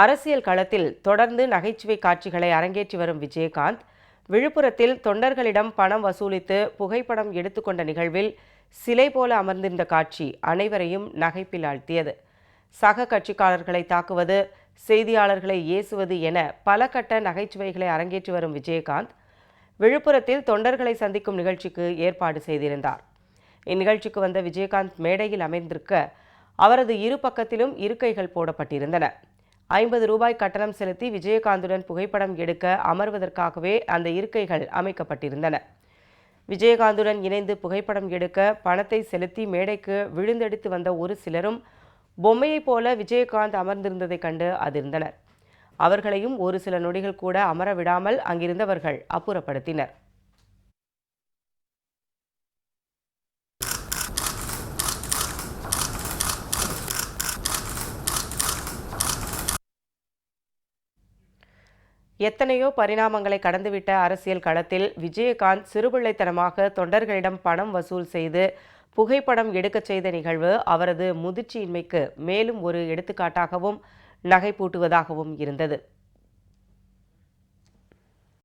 அரசியல் களத்தில் தொடர்ந்து நகைச்சுவை காட்சிகளை அரங்கேற்றி வரும் விஜயகாந்த் விழுப்புரத்தில் தொண்டர்களிடம் பணம் வசூலித்து புகைப்படம் எடுத்துக்கொண்ட நிகழ்வில் சிலை போல அமர்ந்திருந்த காட்சி அனைவரையும் நகைப்பில் ஆழ்த்தியது. சக கட்சிக்காரர்களை தாக்குவது செய்தியாளர்களை ஏசுவது என பல கட்ட நகைச்சுவைகளை அரங்கேற்றி வரும் விஜயகாந்த் விழுப்புரத்தில் தொண்டர்களை சந்திக்கும் நிகழ்ச்சிக்கு ஏற்பாடு செய்திருந்தார். இந்நிகழ்ச்சிக்கு வந்த விஜயகாந்த் மேடையில் அமைந்திருக்க அவரது இரு பக்கத்திலும் இருக்கைகள் போடப்பட்டிருந்தன. ஐம்பது ரூபாய் கட்டணம் செலுத்தி விஜயகாந்துடன் புகைப்படம் எடுக்க அமர்வதற்காகவே அந்த இருக்கைகள் அமைக்கப்பட்டிருந்தன. விஜயகாந்துடன் இணைந்து புகைப்படம் எடுக்க பணத்தை செலுத்தி மேடைக்கு விழுந்தெடுத்து வந்த ஒரு சிலரும் பொம்மையைப் போல விஜயகாந்த் அமர்ந்திருந்ததைக் கண்டு அதிர்ந்தனர். அவர்களையும் ஒரு சில நொடிகள் கூட அமர விடாமல் அங்கிருந்தவர்கள் அப்புறப்படுத்தினர். எத்தனையோ பரிணாமங்களை கடந்துவிட்ட அரசியல் களத்தில் விஜயகாந்த் சிறுபிள்ளைத்தனமாக தொண்டர்களிடம் பணம் வசூல் செய்து புகைப்படம் எடுக்கச் செய்த நிகழ்வு அவரது முதிர்ச்சியின்மைக்கு மேலும் ஒரு எடுத்துக்காட்டாகவும் நகைப்பூட்டுவதாகவும் இருந்தது.